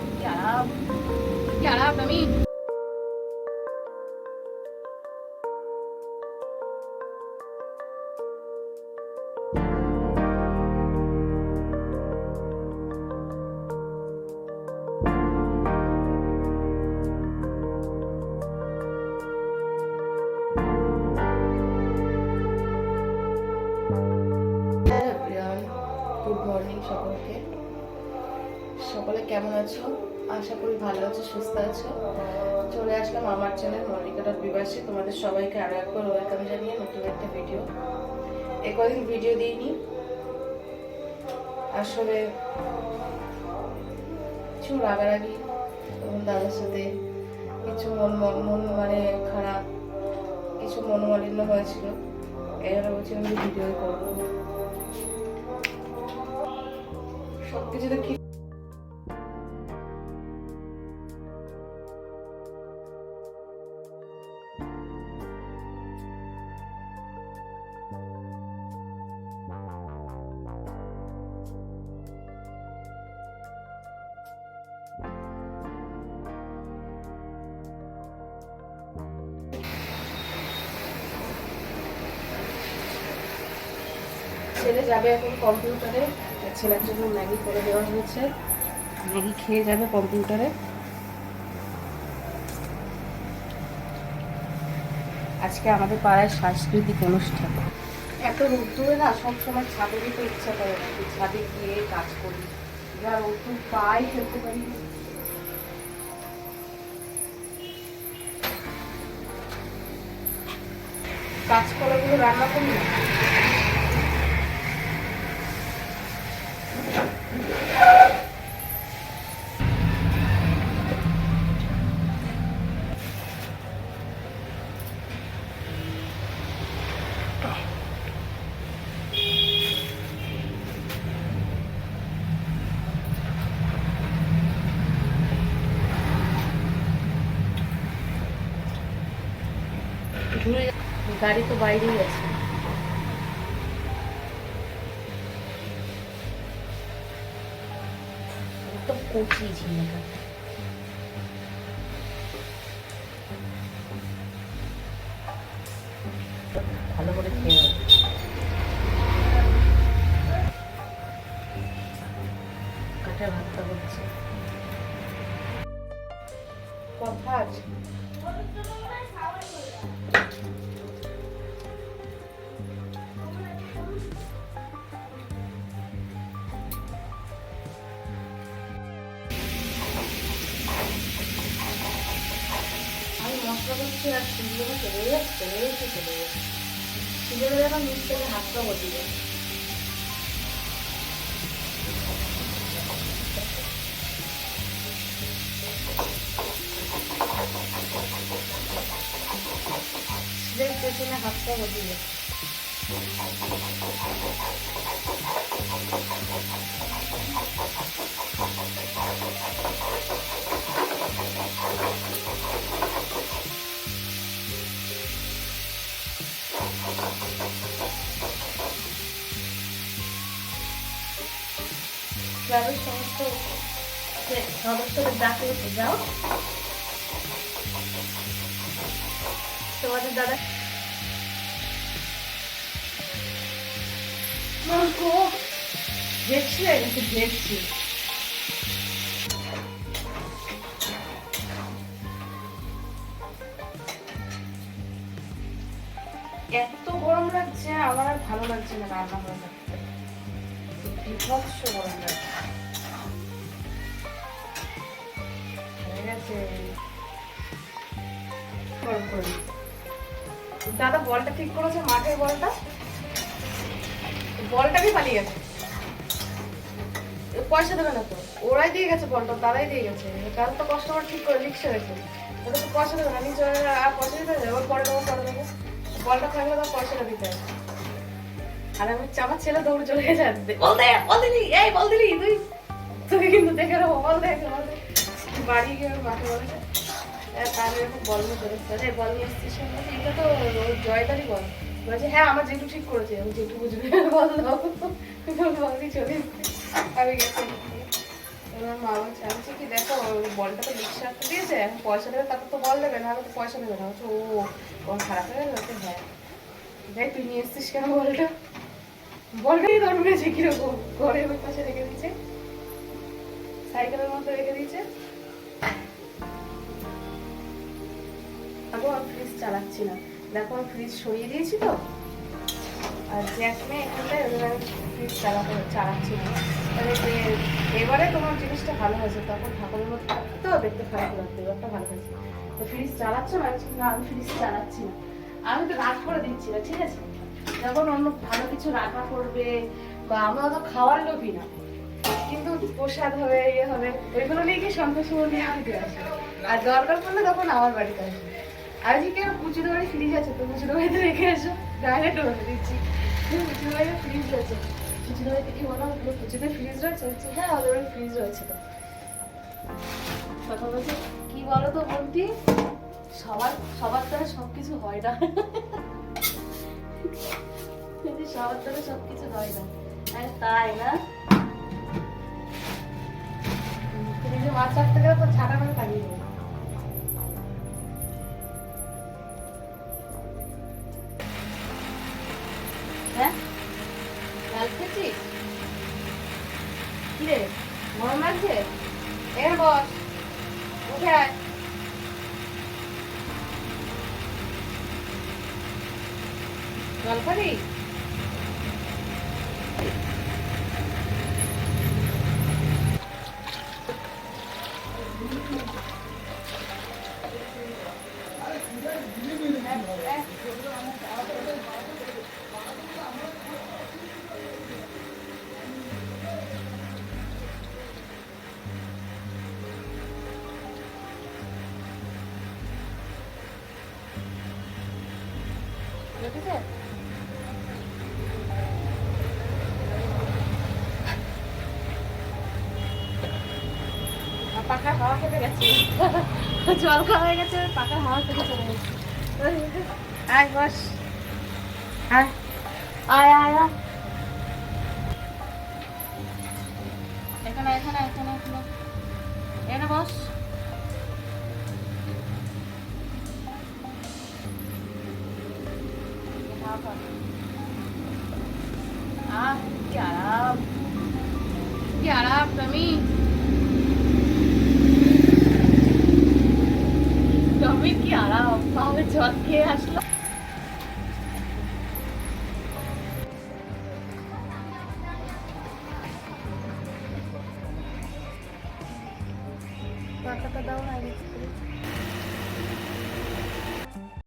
কি আরাম কি আরাম আমি গুড মর্নিং সকলকে সকলে কেমন আছো? আশা করি ভালো আছো, সুস্থ আছো। চলে আসলাম আমার চ্যানেল মল্লিকাটার বিবাসী। তোমাদের সবাইকে আরও একবার ওয়েলকাম জানিয়ে নতুন একটা ভিডিও এ কদিন ভিডিও দিইনি। আসলে কিছু রাগারাগি দাদার সাথে কিছু মন মন- মন খারাপ কিছু মনোমালিন্য হয়েছিল। এই জন্য যে ভিডিও করব। সবকিছু তো ছেলে যাবে এখন কম্পিউটারে, ছেলের জন্য ম্যাগি করে দেওয়া হয়েছে। ম্যাগি খেয়ে যাবে কম্পিউটারে। আজকে আমাদের পাড়ায় সাংস্কৃতিক অনুষ্ঠান। এত রোদ্দুরে না সবসময় ছাদে যেতে ইচ্ছা করে ছাদে গিয়ে কাজ করি। যা রোদ্দুর পাই ফেলতে পারি না। কাঁচকলাগুলো রান্না করি না ঘুরে গাড়ি তো বাইরেই আছে। একদম কচি ঝিঙেটা ভালো করে খেয়ে। কাঠের ভাতটা করছে কথা আছে। মশলা করছি আর সিঁড়িগুলো চলে যাচ্ছে চলে যাচ্ছে চলে যাচ্ছে সিঁড়িগুলো যখন নিচ থেকে হাতটা বসে সিঁড়ির পেছনে হাতটা বসে যায় ক্লাবের সমস্ত যে সদস্যদের ডাকে উঠে যাও তোমাদের দাদা মাগো দেখছি কিন্তু দেখছি এত গরম লাগছে আমার আর ভালো লাগছে না রান্না বান্না বিভৎস গরম লাগছে হয়ে গেছে করে। দাদা বলটা ঠিক করেছে মাঠের বলটা বলটাকে পালিয়ে গেছে। পয়সা দেবে না তো। ওরাই দিয়ে গেছে বলটা দাদাই দিয়ে গেছে। কারণ তো কস্টমার ঠিক করে লিখছে গেছে ওটা তো পয়সা দেবে না। আমি আর পয়সা দিতে হবে ওর পরে দেবো পরে দেবো বলটা থাকলে তো পয়সাটা দিতে হবে। আর আমি আমার ছেলে দৌড়ে চলে গেছে। বল দে বল দিলি। এই, বল দিলি। তুই তুই কিন্তু দেখে নেব। বল দেখ। বাড়ি গিয়ে মাকে বলেছে তাহলে বল নিয়ে চলে এসছে বল নিয়ে এসছিস এটা তো ওর জয়দারই বল। বলছে হ্যাঁ আমার যেটু ঠিক করেছে আমি যেটু বুঝবে। বল দাও চলে আমি গেছি। তোমার মা বলছে, আমি বলছি কি, দেখো, বলটা তো সারতে দিয়েছে পয়সা দেবে, তারপর তো বল দেবে না তো পয়সা দেবে না। বলছে, ও ওর খারাপ হয়ে গেল হ্যাঁ। দেখ, তুই নিয়ে এসছিস কেন বলটা? বলটাই ধরবে যে কীরকম? ঘরে ওই পাশে রেখে দিয়েছে। সাইকেলের মধ্যে রেখে দিয়েছে। আমি ফ্রিজ চালাচ্ছি না। দেখো ফ্রিজ সরিয়ে দিয়েছি তো। আর জ্যাকমে এখানটায় আমি ফ্রিজ চালাতে চালাচ্ছি না। তাহলে যে এবারে তোমার জিনিসটা ভালো হয়েছে, তখন ঠাকুরের মধ্যে থাকতো দেখতে খারাপ লাগতো এবারটা ভালো হয়েছে। তো ফ্রিজ চালাচ্ছ না না, আমি ফ্রিজ চালাচ্ছি না। আমি তো রাগ করে দিচ্ছি না, ঠিক আছে? যখন অন্য ভালো কিছু রান্না করবে বা আমরা তো খাওয়ার লোভই না। কিন্তু প্রসাদ হবে ইয়ে হবে, ওইগুলো নিয়ে কি সন্তোষ নিয়ে আসে। আর দরকার পড়লে তখন আমার বাড়িতে আসে। আর যে কেন পুজোর বাড়ি ফ্রিজ আছে তো পুজোর বাড়িতে রেখে এসো। ডাইরেক্ট বলে দিচ্ছি। পুজোর বাড়িতে ফ্রিজ আছে। পুজোর বাড়িতে কি বলো? পুজোতে ফ্রিজ রয়েছে? হচ্ছে হ্যাঁ বাড়ি ফ্রিজ রয়েছে তো। কথা বলছে, কি বলো তো বলতি সবার সবার দ্বারা সব কিছু হয় না। সবার দ্বারা সব কিছু হয় না। আরে তাই না? ফ্রিজে মাছ রাখতে গেলে তো ছাটা করে কাটিয়ে দেবো হ্যাঁ? লাগছে এর বস উঠে জল খাবি? পাখার হাওয়া খেতে গেছে। জল খাওয়া হয়ে গেছে, পাখার হাওয়া খেতে চলে গেছে। আয় বস। আয় আয় আয়। এখানে এখানে এখানে এখানে। এখানে বস। আহ কি আরাম? কি আরাম তুমি তুমি কি আরাম? আমি জল খেয়ে আসলাম।